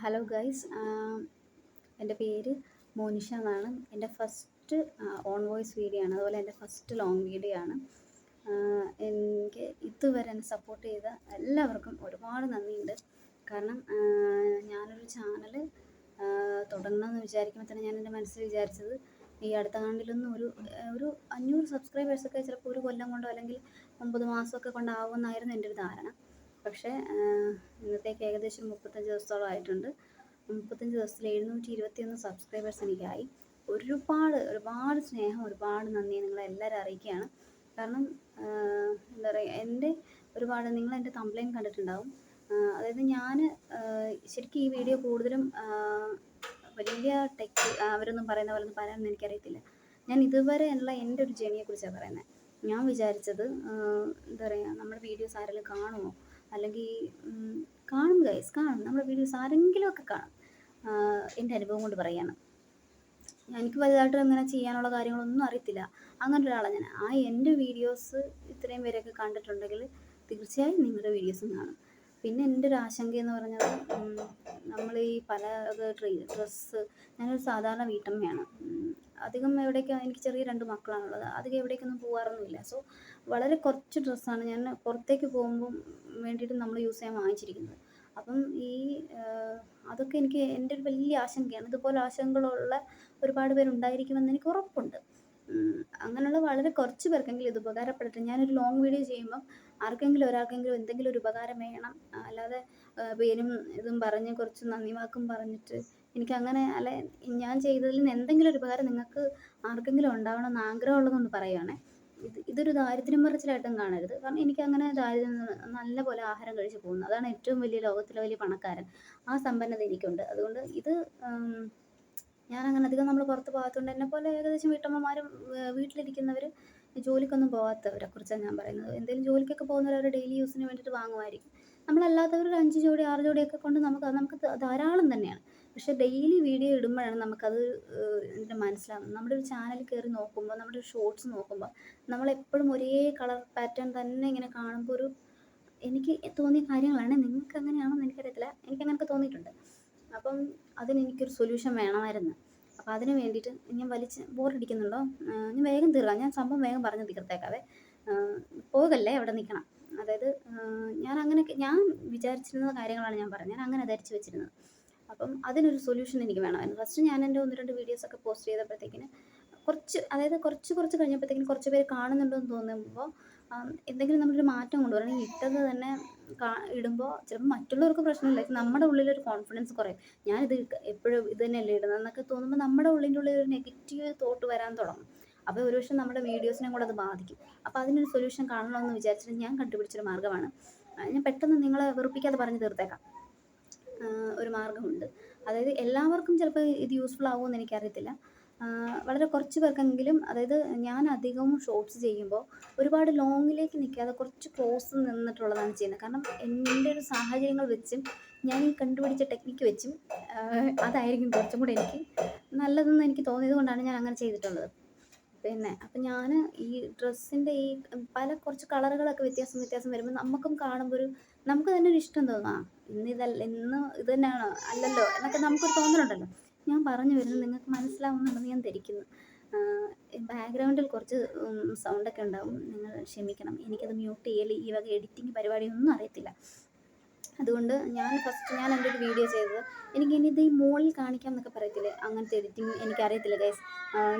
Hello guys എന്റെ പേര് മോനിഷ എന്നാണ്. എന്റെ ഫസ്റ്റ് ഓൺ വോയിസ് വീഡിയോ ആണ്. അതുപോലെ എന്റെ ഫസ്റ്റ് ലോങ് വീഡിയോ ആണ്. എനിക്ക് ഇതുവരെ എന്നെ സപ്പോർട്ട് ചെയ്ത എല്ലാവർക്കും ഒരുപാട് നന്ദിയുണ്ട്. കാരണം ഞാനൊരു ചാനൽ തുടങ്ങണമെന്ന് വിചാരിക്കുമ്പോൾ തന്നെ ഞാൻ എന്റെ മനസ്സിൽ വിചാരിച്ചത് ഈ അടുത്ത കാണ്ടിലൊന്നും ഒരു ഒരു അഞ്ഞൂറ് സബ്സ്ക്രൈബേഴ്സൊക്കെ ചിലപ്പോൾ ഒരു കൊല്ലം കൊണ്ടോ അല്ലെങ്കിൽ ഒമ്പത് മാസമൊക്കെ കൊണ്ടാവുമെന്നായിരുന്നു എന്റെ ഒരു ധാരണ. പക്ഷേ ഇന്നത്തേക്ക് ഏകദേശം മുപ്പത്തഞ്ച് ദിവസത്തോളം ആയിട്ടുണ്ട്. മുപ്പത്തഞ്ച് ദിവസത്തിൽ എഴുന്നൂറ്റി ഇരുപത്തിയൊന്ന് സബ്സ്ക്രൈബേഴ്സ് എനിക്കായി. ഒരുപാട് ഒരുപാട് സ്നേഹം ഒരുപാട് നന്ദി നിങ്ങളെ എല്ലാവരും അറിയിക്കുകയാണ്. കാരണം എന്താ പറയുക എന്റെ ഒരുപാട് നിങ്ങൾ എന്റെ കംപ്ലയിന്റ് കണ്ടിട്ടുണ്ടാവും. അതായത് ഞാൻ ശരിക്കും ഈ വീഡിയോ കൂടുതലും വലിയ ടെക് അവരൊന്നും പറയുന്ന പോലെ ഒന്നും പറയാനൊന്നും എനിക്കറിയത്തില്ല. ഞാൻ ഇതുവരെ ഉള്ള എന്റെ ഒരു ജേണിയെക്കുറിച്ചാണ് പറയുന്നത്. ഞാൻ വിചാരിച്ചത് എന്താ പറയുക നമ്മുടെ വീഡിയോസ് ആരെങ്കിലും കാണുമോ? അല്ലെങ്കിൽ കാണും ഗൈസ് കാണും. നമ്മുടെ വീഡിയോസ് ആരെങ്കിലും ഒക്കെ കാണും എന്റെ അനുഭവം കൊണ്ട് പറയാണ്. എനിക്ക് വലുതായിട്ട് ഇങ്ങനെ ചെയ്യാനുള്ള കാര്യങ്ങളൊന്നും അറിയത്തില്ല. അങ്ങനെ ഒരാളാണ് ഞാൻ. ആ എന്റെ വീഡിയോസ് ഇത്രയും പേരൊക്കെ കണ്ടിട്ടുണ്ടെങ്കിൽ തീർച്ചയായും നിങ്ങളുടെ വീഡിയോസും കാണും. പിന്നെ എന്റെ ഒരു ആശങ്ക എന്ന് പറഞ്ഞാൽ നമ്മൾ ഈ പല ഡ്രസ്സ് ഞാനൊരു സാധാരണ വീട്ടമ്മയാണ്. അധികം എവിടേക്കാണ് എനിക്ക് ചെറിയ രണ്ട് മക്കളാണുള്ളത്. അധികം എവിടേക്കൊന്നും പോകാറൊന്നുമില്ല സോ വളരെ കുറച്ച് ഡ്രസ്സാണ് ഞാൻ പുറത്തേക്ക് പോകുമ്പം വേണ്ടിയിട്ട് നമ്മൾ യൂസ് ചെയ്യാൻ വാങ്ങിച്ചിരിക്കുന്നത്. അപ്പം ഈ അതൊക്കെ എനിക്ക് എന്റെ ഒരു വലിയ ആശങ്കയാണ്. ഇതുപോലെ ആശങ്കകളുള്ള ഒരുപാട് പേരുണ്ടായിരിക്കുമെന്ന് എനിക്ക് ഉറപ്പുണ്ട്. അങ്ങനെയുള്ള വളരെ കുറച്ച് പേർക്കെങ്കിലും ഇത് ഉപകാരപ്പെടട്ടെ. ഞാനൊരു ലോങ് വീഡിയോ ചെയ്യുമ്പം ആർക്കെങ്കിലും ഒരാൾക്കെങ്കിലും എന്തെങ്കിലും ഒരു ഉപകാരം വേണം. അല്ലാതെ പേരും ഇതും പറഞ്ഞ് കുറച്ച് നന്ദി വാക്കും പറഞ്ഞിട്ട് എനിക്ക് അങ്ങനെ അല്ല ഞാൻ ചെയ്തതിൽ നിന്ന് എന്തെങ്കിലും ഒരു ഉപകാരം നിങ്ങൾക്ക് ആർക്കെങ്കിലും ഉണ്ടാവണം എന്ന് ആഗ്രഹമുള്ളതുകൊണ്ട് പറയുവാണേ. ഇത് ഇതൊരു ദാരിദ്ര്യം പറച്ചിലായിട്ടും കാണരുത്. കാരണം എനിക്ക് അങ്ങനെ ദാരിദ്ര്യം നല്ല പോലെ ആഹാരം കഴിച്ച് പോകുന്നു. അതാണ് ഏറ്റവും വലിയ ലോകത്തിലെ വലിയ പണക്കാരൻ. ആ സമ്പന്നത എനിക്കുണ്ട്. അതുകൊണ്ട് ഇത് ഞാൻ അങ്ങനെ അധികം നമ്മൾ പുറത്ത് പോകാത്തതുകൊണ്ട് എന്നെ പോലെ ഏകദേശം വീട്ടമ്മമാരും വീട്ടിലിരിക്കുന്നവർ ജോലിക്കൊന്നും പോകാത്തവരെ കുറിച്ചാണ് ഞാൻ പറയുന്നത്. എന്തെങ്കിലും ജോലിക്കൊക്കെ പോകുന്നവർ അവർ ഡെയിലി യൂസിന് വേണ്ടിയിട്ട് വാങ്ങുമായിരിക്കും. നമ്മളല്ലാത്തവർ ഒരു അഞ്ച് ജോഡി ആറ് ജോഡിയൊക്കെ കൊണ്ട് നമുക്ക് നമുക്ക് ധാരാളം തന്നെയാണ്. പക്ഷെ ഡെയിലി വീഡിയോ ഇടുമ്പോഴാണ് നമുക്കത് ഇതിന്റെ മനസ്സിലാവുന്നത്. നമ്മുടെ ഒരു ചാനൽ കയറി നോക്കുമ്പോൾ നമ്മുടെ ഒരു ഷോർട്സ് നോക്കുമ്പോൾ നമ്മളെപ്പോഴും ഒരേ കളർ പാറ്റേൺ തന്നെ ഇങ്ങനെ കാണുമ്പോൾ ഒരു എനിക്ക് തോന്നിയ കാര്യങ്ങളാണ്. നിങ്ങൾക്ക് അങ്ങനെയാണോ അങ്ങനെയാണെന്ന് എനിക്കറിയത്തില്ല. എനിക്ക് അങ്ങനെയൊക്കെ തോന്നിയിട്ടുണ്ട്. അപ്പം അതിന് എനിക്കൊരു സൊല്യൂഷൻ വേണമായിരുന്നു. അപ്പോൾ അതിന് വേണ്ടിയിട്ട് ഞാൻ വലിച്ച് ബോറടിക്കുന്നുണ്ടോ? ഞാൻ വേഗം തീർക്കാം. ഞാൻ സംഭവം വേഗം പറഞ്ഞ് തീർത്തേക്കാവേ. പോകല്ലേ അവിടെ നിൽക്കണം. അതായത് ഞാൻ അങ്ങനെയൊക്കെ ഞാൻ വിചാരിച്ചിരുന്ന കാര്യങ്ങളാണ് ഞാൻ പറഞ്ഞത്. ഞാൻ അങ്ങനെ ധരിച്ച് വെച്ചിരുന്നത്. അപ്പം അതിനൊരു സൊല്യൂഷൻ എനിക്ക് വേണമായിരുന്നു. ഫസ്റ്റ് ഞാൻ എന്റെ ഒന്ന് രണ്ട് വീഡിയോസൊക്കെ പോസ്റ്റ് ചെയ്തപ്പോഴത്തേക്കിന് കുറച്ച് അതായത് കുറച്ച് കുറച്ച് കഴിഞ്ഞപ്പോഴത്തേക്കും കുറച്ച് പേര് കാണുന്നുണ്ടെന്ന് തോന്നുമ്പോൾ എന്തെങ്കിലും നമ്മളൊരു മാറ്റം കൊണ്ടുവരണം. ഇട്ടത് തന്നെ ഇടുമ്പോൾ ചിലപ്പോൾ മറ്റുള്ളവർക്ക് പ്രശ്നമില്ല. നമ്മുടെ ഉള്ളിലൊരു കോൺഫിഡൻസ് കുറയും. ഞാനിത് എപ്പോഴും ഇത് തന്നെയല്ലേ ഇടുന്നത് എന്നൊക്കെ തോന്നുമ്പോൾ നമ്മുടെ ഉള്ളിന്റെ ഉള്ളിൽ ഒരു നെഗറ്റീവ് തോട്ട് വരാൻ തുടങ്ങും. അപ്പോൾ ഒരുപക്ഷെ നമ്മുടെ വീഡിയോസിനെ കൂടെ അത് ബാധിക്കും. അപ്പോൾ അതിനൊരു സൊല്യൂഷൻ കാണണമെന്ന് വിചാരിച്ചിട്ട് ഞാൻ കണ്ടുപിടിച്ചൊരു മാർഗമാണ്. ഞാൻ പെട്ടെന്ന് നിങ്ങളെ വെറുപ്പിക്കാതെ പറഞ്ഞ് തീർത്തേക്കാം. ഒരു മാർഗമുണ്ട്. അതായത് എല്ലാവർക്കും ചിലപ്പോൾ ഇത് യൂസ്ഫുൾ ആകുമെന്ന് എനിക്കറിയത്തില്ല. വളരെ കുറച്ച് പേർക്കെങ്കിലും അതായത് ഞാൻ അധികവും ഷോർട്സ് ചെയ്യുമ്പോൾ ഒരുപാട് ലോങ്ങിലേക്ക് നിൽക്കാതെ കുറച്ച് ക്ലോസ് നിന്നിട്ടുള്ളതാണ് ചെയ്യുന്നത്. കാരണം എന്റെ ഒരു സാഹചര്യങ്ങൾ വെച്ചും ഞാൻ ഈ കണ്ടുപിടിച്ച ടെക്നിക്ക് വെച്ചും അതായിരിക്കും കുറച്ചും കൂടെ എനിക്ക് നല്ലതെന്ന് എനിക്ക് തോന്നിയത് കൊണ്ടാണ് ഞാൻ അങ്ങനെ ചെയ്തിട്ടുള്ളത്. പിന്നെ അപ്പം ഞാൻ ഈ ഡ്രസ്സിന്റെ ഈ പല കുറച്ച് കളറുകളൊക്കെ വ്യത്യാസം വ്യത്യാസം വരുമ്പോൾ നമുക്കും കാണുമ്പോൾ ഒരു നമുക്ക് തന്നെ ഒരു ഇഷ്ടം തോന്നാം ഇന്ന് ഇതല്ല ഇന്ന് ഇത് തന്നെയാണ് അല്ലല്ലോ എന്നൊക്കെ നമുക്കൊരു തോന്നലുണ്ടല്ലോ. ഞാൻ പറഞ്ഞു വരുന്നത് നിങ്ങൾക്ക് മനസ്സിലാവുന്നുണ്ടെന്ന് ഞാൻ ധരിക്കുന്നു. ബാക്ക്ഗ്രൗണ്ടിൽ കുറച്ച് സൗണ്ടൊക്കെ ഉണ്ടാവും. നിങ്ങൾ ക്ഷമിക്കണം. എനിക്കത് മ്യൂട്ട് ചെയ്യൽ ഈ വക എഡിറ്റിംഗ് പരിപാടിയൊന്നും അറിയത്തില്ല. അതുകൊണ്ട് ഞാൻ ഫസ്റ്റ് ഞാൻ എന്റെ ഒരു വീഡിയോ ചെയ്തത്. എനിക്ക് ഇനി ഇത് ഈ മുകളിൽ കാണിക്കാം എന്നൊക്കെ പറയത്തില്ലേ? അങ്ങനത്തെ എഡിറ്റിംഗ് എനിക്കറിയത്തില്ല ഗൈസ്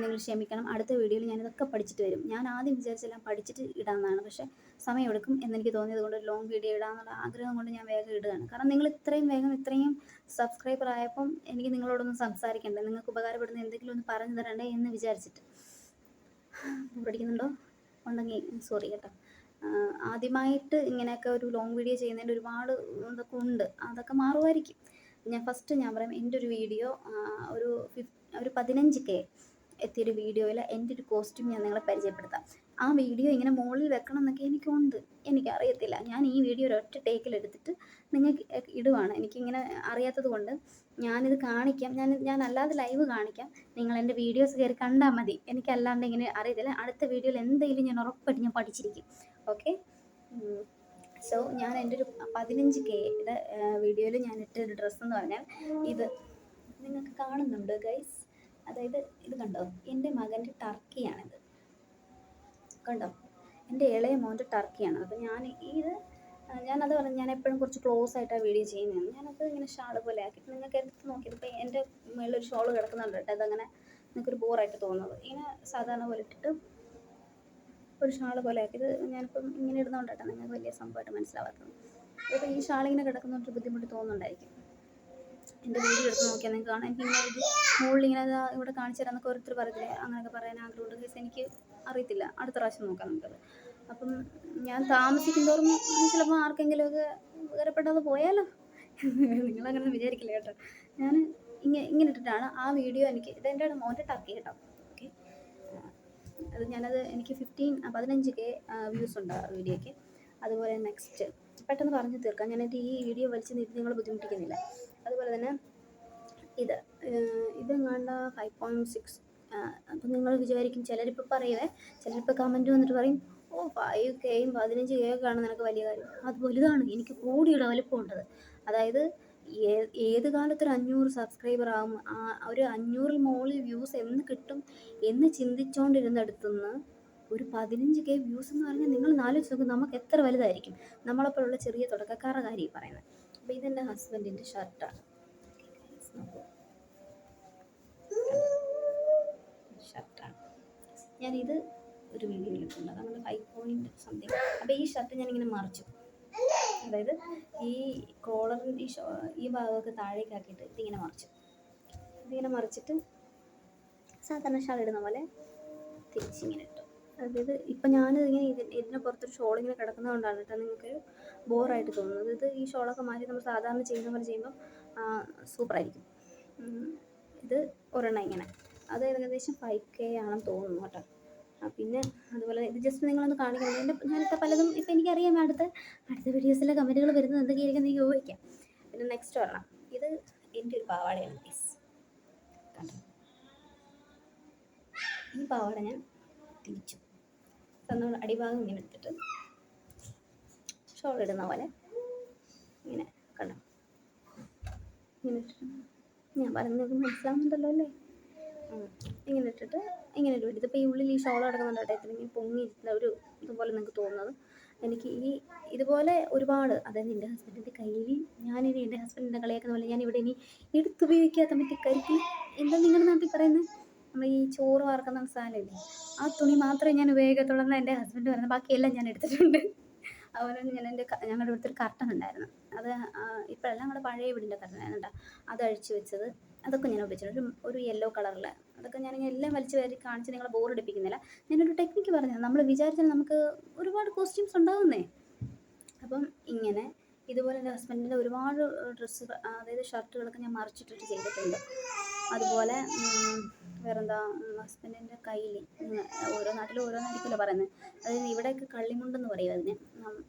നിങ്ങൾ ക്ഷമിക്കണം. അടുത്ത വീഡിയോയിൽ ഞാനിതൊക്കെ പഠിച്ചിട്ട് വരും. ഞാൻ ആദ്യം വിചാരിച്ചെല്ലാം പഠിച്ചിട്ട് ഇടാമെന്നാണ്. പക്ഷേ സമയമെടുക്കും എന്നെനിക്ക് തോന്നിയത് കൊണ്ട് ഒരു ലോങ് വീഡിയോ ഇടാമെന്നുള്ള ആഗ്രഹം കൊണ്ട് ഞാൻ വേഗം ഇടുകയാണ്. കാരണം നിങ്ങൾ ഇത്രയും വേഗം ഇത്രയും സബ്സ്ക്രൈബർ ആയപ്പം എനിക്ക് നിങ്ങളോടൊന്നും സംസാരിക്കണ്ടേ. നിങ്ങൾക്ക് ഉപകാരപ്പെടുന്ന എന്തെങ്കിലും ഒന്ന് പറഞ്ഞു തരണ്ടേ എന്ന് വിചാരിച്ചിട്ട്. പഠിക്കുന്നുണ്ടോ ഉണ്ടെങ്കിൽ സോറി കേട്ടോ. ആദ്യമായിട്ട് ഇങ്ങനെയൊക്കെ ഒരു ലോങ് വീഡിയോ ചെയ്യുന്നതിന്റെ ഒരുപാട് ഇതൊക്കെ ഉണ്ട്. അതൊക്കെ മാറുമായിരിക്കും. ഞാൻ ഫസ്റ്റ് ഞാൻ പറയാം എന്റെ ഒരു വീഡിയോ ഒരു ഫിഫ് ഒരു പതിനഞ്ച് കെ എത്തിയൊരു വീഡിയോയിൽ എന്റെ ഒരു കോസ്റ്റ്യൂം ഞാൻ നിങ്ങളെ പരിചയപ്പെടുത്താം. ആ വീഡിയോ ഇങ്ങനെ മുകളിൽ വെക്കണം എന്നൊക്കെ എനിക്കുണ്ട്. എനിക്കറിയത്തില്ല. ഞാൻ ഈ വീഡിയോ ഒരൊറ്റ ടേക്കിൽ എടുത്തിട്ട് നിങ്ങൾക്ക് ഇടുവാണ്. എനിക്കിങ്ങനെ അറിയാത്തത് കൊണ്ട് ഞാനിത് കാണിക്കാം. ഞാൻ ഞാൻ അല്ലാതെ ലൈവ് കാണിക്കാം. നിങ്ങൾ എന്റെ വീഡിയോസ് കയറി കണ്ടാൽ മതി. എനിക്കല്ലാണ്ട് ഇങ്ങനെ അറിയത്തില്ല. അടുത്ത വീഡിയോയിൽ എന്തെങ്കിലും ഞാൻ ഉറപ്പായിട്ട് ഞാൻ പഠിച്ചിരിക്കും. ഓക്കെ സോ ഞാൻ എന്റെ ഒരു പതിനഞ്ച് കെയുടെ വീഡിയോയിൽ ഞാൻ ഇട്ടൊരു ഡ്രസ്സ് എന്ന് പറഞ്ഞാൽ ഇത് നിങ്ങൾക്ക് കാണുന്നുണ്ട് ഗൈസ് അതായത് ഇത് കണ്ടോ? എന്റെ മകന്റെ ടർക്കിയാണിത് കണ്ടോ? എന്റെ ഇളയ മോന്റെ ടർക്കിയാണ് അപ്പോൾ ഞാൻ ഇത് ഞാനത് പറഞ്ഞു ഞാൻ എപ്പോഴും കുറച്ച് ക്ലോസ് ആയിട്ടാണ് വീഡിയോ ചെയ്യുന്നത്. ഞാനത് ഇങ്ങനെ ഷാൾ പോലെ ആക്കിയിട്ട് നിങ്ങൾക്ക് എടുത്ത് നോക്കിയത് ഇപ്പോൾ എന്റെ മുകളിലൊരു ഷോൾ കിടക്കുന്നുണ്ട് കേട്ടോ. അതങ്ങനെ നിങ്ങൾക്കൊരു ബോറായിട്ട് തോന്നുന്നത് ഇങ്ങനെ സാധാരണ പോലെ ഇട്ടിട്ട് ഒരു ഷാൾ പോലെ ആക്കിയത് ഞാനിപ്പം ഇങ്ങനെ ഇടുന്നതുകൊണ്ടാട്ടോ നിങ്ങൾക്ക് വലിയ സംഭവമായിട്ട് മനസ്സിലാവാത്തത്. അപ്പോൾ ഈ ഷാൾ ഇങ്ങനെ കിടക്കുന്നതുകൊണ്ട് ബുദ്ധിമുട്ട് തോന്നുന്നുണ്ടായിരിക്കും. എന്റെ വീട് എടുത്ത് നോക്കിയാൽ നിങ്ങൾക്ക് കാണാം. എനിക്ക് ഇങ്ങനെ ഇത് മുകളിൽ ഇങ്ങനെ ഇവിടെ കാണിച്ചു തരാമെന്നൊക്കെ ഓരോരുത്തർ പറയത്തില്ലേ? അങ്ങനെയൊക്കെ പറയാൻ ആഗ്രഹമുണ്ട്. കേസ് എനിക്ക് അറിയത്തില്ല. അടുത്ത പ്രാവശ്യം നോക്കാം നമുക്കത് അപ്പം ഞാൻ താമസിക്കുന്നതോറും ചിലപ്പോൾ ആർക്കെങ്കിലുമൊക്കെ ഉപകാരപ്പെട്ടത് പോയാലോ? നിങ്ങളങ്ങനെ വിചാരിക്കില്ല കേട്ടോ. ഞാൻ ഇങ്ങനെ ഇങ്ങനെ ഇട്ടിട്ടാണ് ആ വീഡിയോ എനിക്ക് ഇത് എന്റെ മോന്റെ ടർക്കി കേട്ടോ. അത് ഞാനത് എനിക്ക് ഫിഫ്റ്റീൻ പതിനഞ്ച് കെ വ്യൂസ് ഉണ്ട് ആ വീഡിയോയ്ക്ക്. അതുപോലെ നെക്സ്റ്റ് പെട്ടെന്ന് പറഞ്ഞു തീർക്കാം. ഞാൻ എന്റെ ഈ വീഡിയോ വലിച്ച് നീട്ടി നിങ്ങൾ ബുദ്ധിമുട്ടിക്കുന്നില്ല. അതുപോലെ തന്നെ ഇത് ഇതെങ്ങാണ്ട് ഫൈവ് പോയിന്റ് സിക്സ് അപ്പം നിങ്ങൾ വിചാരിക്കും ചിലരിപ്പോൾ പറയുവേ ചിലരിപ്പോൾ കമന്റ് വന്നിട്ട് പറയും ഓ ഫൈവ് കെയും പതിനഞ്ച് കെ ഒക്കെ ആണ് നിനക്ക് വലിയ കാര്യം. അത് വലുതാണ് എനിക്ക് കൂടിയുള്ള വലിപ്പമുണ്ടത് അതായത് ഏത് കാലത്ത് ഒരു അഞ്ഞൂറ് സബ്സ്ക്രൈബർ ആകും ഒരു അഞ്ഞൂറിൽ മുകളിൽ വ്യൂസ് എന്ന് കിട്ടും എന്ന് ചിന്തിച്ചുകൊണ്ടിരുന്നിടത്തുനിന്ന് ഒരു പതിനഞ്ച് കെ വ്യൂസ് എന്ന് പറഞ്ഞാൽ നിങ്ങൾ നാലോചിച്ച് നോക്കും നമുക്ക് എത്ര വലുതായിരിക്കും? നമ്മളെപ്പോലുള്ള ചെറിയ തുടക്കക്കാരുടെ കാര്യം ഈ പറയുന്നത്. അപ്പോൾ ഇതെന്റെ ഹസ്ബൻഡിന്റെ ഷർട്ടാണ് ഷർട്ടാണ് ഞാനിത് ഒരു വീഡിയോയിൽ ഇട്ടുണ്ട് അതാണ് ഫൈവ് പോയിന്റ് സംതിങ് അപ്പോൾ ഈ ഷർട്ട് ഞാനിങ്ങനെ മറിച്ചു. അതായത് ഈ കോളർ ഈ ഈ ഭാഗമൊക്കെ താഴേക്ക് ആക്കിയിട്ട് ഇതിങ്ങനെ മറിച്ചു. ഇതിങ്ങനെ മറിച്ചിട്ട് സാധാരണ ഷാൾ ഇടുന്ന പോലെ തിരിച്ചിങ്ങനെ ഇട്ടു. അതായത് ഇപ്പം ഞാൻ ഇങ്ങനെ ഇതിന്റെ ഇതിന് പുറത്തൊരു ഷോൾ ഇങ്ങനെ കിടക്കുന്നതുകൊണ്ടാണ് കേട്ടോ നിങ്ങൾക്ക് ബോറായിട്ട് തോന്നുന്നത്. ഇത് ഈ ഷോളൊക്കെ മാറ്റി നമ്മൾ സാധാരണ ചെയ്യുന്ന പോലെ ചെയ്യുമ്പം സൂപ്പറായിരിക്കും. ഇത് ഒരെണ്ണം ഇങ്ങനെ. അത് ഏകദേശം ഫൈവ് കെ ആണെന്ന് തോന്നുന്നു കേട്ടോ. പിന്നെ അതുപോലെ ഇത് ജസ്റ്റ് നിങ്ങളൊന്ന് കാണിക്കണം. എന്റെ ഞാനിപ്പോൾ പലതും ഇപ്പം എനിക്കറിയാം അടുത്ത അടുത്ത വീഡിയോസിലെ കമന്റുകൾ വരുന്നത് എന്തൊക്കെയായിരിക്കും എനിക്ക് ചോദിക്കാം പിന്നെ നെക്സ്റ്റ് വരണം ഇത് എന്റെ ഒരു പാവാടയാണ് പ്ലീസ് ഈ പാവാട ഞാൻ തിരിച്ചു. നമ്മൾ അടിഭാഗം ഇങ്ങനെ എടുത്തിട്ട് ഷോൾ ഇടുന്ന പോലെ ഇങ്ങനെ കണ്ടോ? ഇങ്ങനെ ഞാൻ പറയുന്നത് മനസ്സിലാവുന്നുണ്ടല്ലോ അല്ലേ. ഇങ്ങനെ ഇട്ടിട്ട് ഇങ്ങനെ ഒരു ഇതിപ്പോൾ ഈ ഉള്ളിൽ ഈ ഷോൾ കിടക്കുന്നുണ്ട് കേട്ടോ ഇത്രയും പൊങ്ങിയിരിക്കുന്ന ഒരു ഇതുപോലെ നിങ്ങൾക്ക് തോന്നുന്നത്. എനിക്ക് ഈ ഇതുപോലെ ഒരുപാട് അതായത് എന്റെ ഹസ്ബൻഡിന്റെ കയ്യിൽ ഞാനിനി എന്റെ ഹസ്ബൻഡിന്റെ കളിയാക്കുന്ന പോലെ ഞാൻ ഇവിടെ ഇനി എടുത്തുപയോഗിക്കാത്ത മറ്റേ കരിക്ക് എന്താ നിങ്ങളുടെ നാട്ടിൽ പറയുന്നത്? നമ്മൾ ഈ ചോറ് വാർക്കുന്ന സാധനമില്ലേ? ആ തുണി മാത്രമേ ഞാൻ ഉപയോഗിക്കത്തുള്ളൂ എന്ന് എന്റെ ഹസ്ബൻഡ് പറയുന്നത്. ബാക്കിയെല്ലാം ഞാൻ എടുത്തിട്ടുണ്ട്. അതുപോലെ തന്നെ ഞാൻ എന്റെ ഞങ്ങളുടെ ഇവിടുത്തെ ഒരു കർട്ടൻ ഉണ്ടായിരുന്നു. അത് ഇപ്പോഴല്ല ഞങ്ങളുടെ പഴയ വീടിന്റെ കർട്ടൻ ആയിരുന്നു അത് അഴിച്ചു വെച്ചത്. അതൊക്കെ ഞാൻ ഉപയോഗിച്ചിട്ടുണ്ട് ഒരു ഒരു യെല്ലോ കളറിൽ അതൊക്കെ ഞാൻ എല്ലാം വലിച്ചു കയറി കാണിച്ച് നിങ്ങളെ ബോറടിപ്പിക്കുന്നില്ല ഞാനൊരു ടെക്നിക്ക് പറഞ്ഞു നമ്മൾ വിചാരിച്ചാൽ നമുക്ക് ഒരുപാട് കോസ്റ്റ്യൂംസ് ഉണ്ടാകുന്നേ അപ്പം ഇങ്ങനെ ഇതുപോലെ എന്റെ ഹസ്ബൻഡിന്റെ ഒരുപാട് ഡ്രസ്സുകൾ അതായത് ഷർട്ടുകളൊക്കെ ഞാൻ മറിച്ചിട്ടിട്ട് ചെയ്തിട്ടുണ്ട്. അതുപോലെ വേറെന്താ ഹസ്ബൻഡിന്റെ കയ്യിൽ ഓരോ നാട്ടിലും ഓരോന്നായിരിക്കുമല്ലോ പറയുന്നത്. അതായത് ഇവിടെയൊക്കെ കള്ളിമുണ്ടെന്ന് പറയും അതിന്.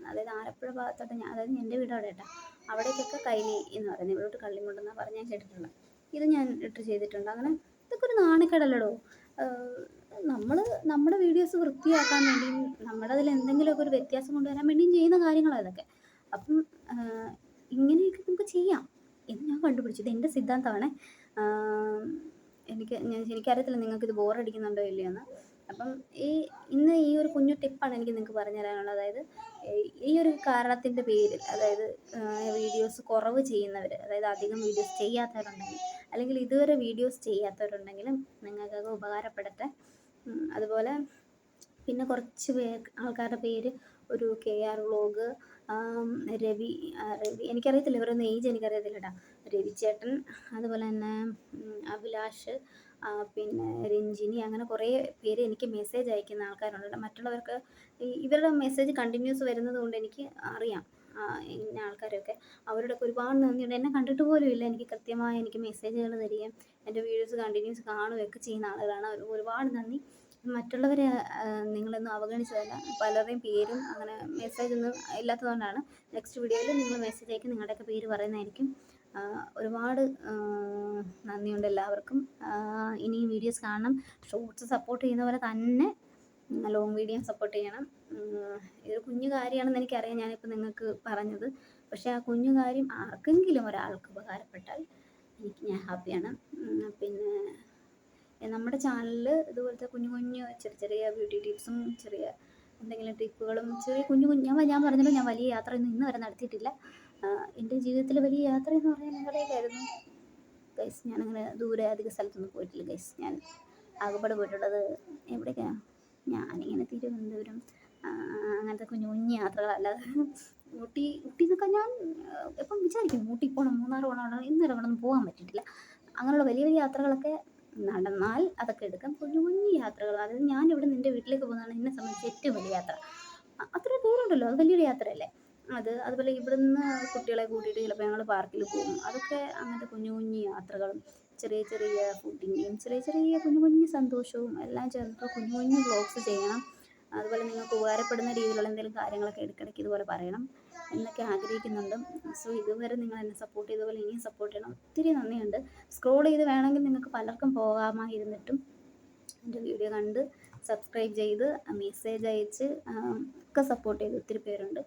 അതായത് ആലപ്പുഴ ഭാഗത്തോട്ട് ഞാൻ അതായത് എന്റെ വീട് അവിടെ കേട്ടോ. അവിടേക്കൊക്കെ കൈലി എന്ന് പറയുന്നത്. ഇവിടോട്ട് കള്ളിമുണ്ടെന്നാണ് പറഞ്ഞ് ഞാൻ കേട്ടിട്ടുള്ളത്. ഇത് ഞാൻ ഇട്ട് ചെയ്തിട്ടുണ്ട്. അങ്ങനെ ഇതൊക്കെ ഒരു നാണക്കേടല്ലടോ. നമ്മൾ നമ്മുടെ വീഡിയോസ് വൃത്തിയാക്കാൻ വേണ്ടിയും നമ്മുടെ അതിൽ എന്തെങ്കിലുമൊക്കെ ഒരു വ്യത്യാസം കൊണ്ടുവരാൻ വേണ്ടിയും ചെയ്യുന്ന കാര്യങ്ങളാണ് ഇതൊക്കെ. അപ്പം ഇങ്ങനെയൊക്കെ നമുക്ക് ചെയ്യാം എന്ന് ഞാൻ കണ്ടുപിടിച്ചു. ഇത് എന്റെ സിദ്ധാന്തമാണ്. എനിക്ക് ഞാൻ എനിക്കറിയത്തില്ല നിങ്ങൾക്ക് ഇത് ബോറടിക്കുന്നുണ്ടോ ഇല്ലയോ എന്ന്. അപ്പം ഈ ഇന്ന് ഈ ഒരു കുഞ്ഞു ടിപ്പാണ് എനിക്ക് നിങ്ങൾക്ക് പറഞ്ഞു തരാനുള്ളത്. അതായത് ഈ ഒരു കാരണത്തിന്റെ പേരിൽ അതായത് വീഡിയോസ് കുറവ് ചെയ്യുന്നവർ അതായത് അധികം വീഡിയോസ് ചെയ്യാത്തവരുണ്ടെങ്കിൽ അല്ലെങ്കിൽ ഇതുവരെ വീഡിയോസ് ചെയ്യാത്തവരുണ്ടെങ്കിലും നിങ്ങൾക്കത് ഉപകാരപ്പെടട്ടെ. അതുപോലെ പിന്നെ കുറച്ച് പേർ ആൾക്കാരുടെ പേര് ഒരു K R vlog Ravi Ravi. എനിക്കറിയത്തില്ല ഇവരൊന്നും ഏജ് എനിക്കറിയത്തില്ല കേട്ടോ രവിചേട്ടൻ അതുപോലെ തന്നെ അഭിലാഷ് പിന്നെ രഞ്ജിനി അങ്ങനെ കുറേ പേര് എനിക്ക് മെസ്സേജ് അയക്കുന്ന ആൾക്കാരുണ്ട്. മറ്റുള്ളവർക്ക് ഇവരുടെ മെസ്സേജ് കണ്ടിന്യൂസ് വരുന്നത് കൊണ്ട് എനിക്ക് അറിയാം ഇന്ന ആൾക്കാരൊക്കെ. അവരോടൊക്കെ ഒരുപാട് നന്ദിയുണ്ട്. എന്നെ കണ്ടിട്ട് പോലും ഇല്ല എനിക്ക് കൃത്യമായി എനിക്ക് മെസ്സേജുകൾ തരികയും എന്റെ വീഡിയോസ് കണ്ടിന്യൂസ് കാണുകയൊക്കെ ചെയ്യുന്ന ആളുകളാണ്. ഒരു- ഒരുപാട് നന്ദി. മറ്റുള്ളവരെ നിങ്ങളൊന്നും അവഗണിച്ചതല്ല. പലരുടെയും പേരും അങ്ങനെ മെസ്സേജ് ഒന്നും ഇല്ലാത്തതുകൊണ്ടാണ് നെക്സ്റ്റ് വീഡിയോയിൽ നിങ്ങൾ മെസ്സേജ് അയക്കും നിങ്ങളുടെയൊക്കെ പേര് പറയുന്നതായിരിക്കും. ഒരുപാട് നന്ദിയുണ്ട് എല്ലാവർക്കും. ഇനി വീഡിയോസ് കാണണം. ഷോർട്സ് സപ്പോർട്ട് ചെയ്യുന്ന പോലെ തന്നെ ലോങ് വീഡിയോ സപ്പോർട്ട് ചെയ്യണം. ഇതൊരു കുഞ്ഞു കാര്യമാണെന്ന് എനിക്കറിയാം. ഞാനിപ്പോൾ നിങ്ങൾക്ക് പറഞ്ഞത്. പക്ഷേ ആ കുഞ്ഞു കാര്യം ആർക്കെങ്കിലും ഒരാൾക്ക് ഉപകാരപ്പെട്ടാൽ എനിക്ക് ഞാൻ ഹാപ്പിയാണ് പിന്നെ നമ്മുടെ ചാനലിൽ ഇതുപോലത്തെ കുഞ്ഞു കുഞ്ഞു ചെറിയ ചെറിയ ബ്യൂട്ടി ടിപ്സും ചെറിയ എന്തെങ്കിലും ടിപ്പുകളും ചെറിയ കുഞ്ഞു കുഞ്ഞു ഞാൻ ഞാൻ പറഞ്ഞല്ലോ ഞാൻ വലിയ യാത്രയൊന്നും ഇന്ന് വരെ നടത്തിയിട്ടില്ല. എന്റെ ജീവിതത്തിൽ വലിയ യാത്ര എന്ന് പറഞ്ഞാൽ ഞങ്ങളുടെയിലായിരുന്നു ഗൈസ് ഞാനങ്ങനെ ദൂരെ അധിക സ്ഥലത്തൊന്നും പോയിട്ടില്ല. ഗൈസ് ഞാൻ ആകപ്പാട് പോയിട്ടുള്ളത് എവിടേക്കാണ് ഞാനിങ്ങനെ തിരുവനന്തപുരം അങ്ങനത്തെ കുഞ്ഞു കുഞ്ഞു യാത്രകളല്ലാതെ ഊട്ടി ഊട്ടി എന്നൊക്കെ ഞാൻ എപ്പം വിചാരിക്കും ഊട്ടി പോകണം മൂന്നാർ പോകണം ഇന്നലെ അവിടെ ഒന്നും പോകാൻ പറ്റിയിട്ടില്ല. അങ്ങനെയുള്ള വലിയ വലിയ യാത്രകളൊക്കെ നടന്നാൽ അതൊക്കെ എടുക്കാം കുഞ്ഞു കുഞ്ഞു യാത്രകൾ അതായത് ഞാൻ ഇവിടെ നിന്റെ വീട്ടിലേക്ക് പോകുന്നതാണ് എന്നെ സംബന്ധിച്ച് ഏറ്റവും വലിയ യാത്ര. അത്ര ദൂരമുണ്ടല്ലോ? അത് വലിയൊരു യാത്രയല്ലേ? അത് അതുപോലെ ഇവിടുന്ന് കുട്ടികളെ കൂട്ടിയിട്ട് ചിലപ്പോൾ ഞങ്ങൾ പാർക്കിൽ പോകും. അതൊക്കെ അങ്ങനത്തെ കുഞ്ഞു കുഞ്ഞു യാത്രകളും ചെറിയ ചെറിയ ഫുഡിന്റെയും ചെറിയ ചെറിയ കുഞ്ഞു കുഞ്ഞു സന്തോഷവും എല്ലാം ചേർന്നിട്ട് കുഞ്ഞു കുഞ്ഞു വ്ളോഗ്സ് ചെയ്യണം. അതുപോലെ നിങ്ങൾക്ക് ഉപകാരപ്പെടുന്ന രീതിയിലുള്ള എന്തെങ്കിലും കാര്യങ്ങളൊക്കെ ഇടയ്ക്കിടയ്ക്ക് ഇതുപോലെ പറയണം എന്നൊക്കെ ആഗ്രഹിക്കുന്നുണ്ട്. സോ ഇതുവരെ നിങ്ങൾ എന്നെ സപ്പോർട്ട് ചെയ്തതുപോലെ ഇനിയും സപ്പോർട്ട് ചെയ്യണം. ഒത്തിരി നന്ദിയുണ്ട്. സ്ക്രോൾ ചെയ്ത് വേണമെങ്കിൽ നിങ്ങൾക്ക് പലർക്കും പോകാമായിരുന്നിട്ടും എന്റെ വീഡിയോ കണ്ട് സബ്സ്ക്രൈബ് ചെയ്ത് മെസ്സേജ് അയച്ച് ഒക്കെ സപ്പോർട്ട് ചെയ്ത് ഒത്തിരി പേരുണ്ട്.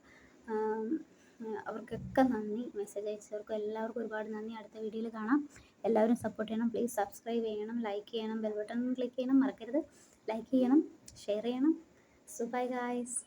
അവർക്കൊക്കെ നന്ദി. മെസ്സേജ് അയച്ചവർക്കും എല്ലാവർക്കും ഒരുപാട് നന്ദി. അടുത്ത വീഡിയോയിൽ കാണാം. എല്ലാവരും സപ്പോർട്ട് ചെയ്യണം. പ്ലീസ് സബ്സ്ക്രൈബ് ചെയ്യണം. ലൈക്ക് ചെയ്യണം. ബെൽ ബട്ടൺ ക്ലിക്ക് ചെയ്യണം. മറക്കരുത്. ലൈക്ക് ചെയ്യണം. ഷെയർ ചെയ്യണം. So bye guys.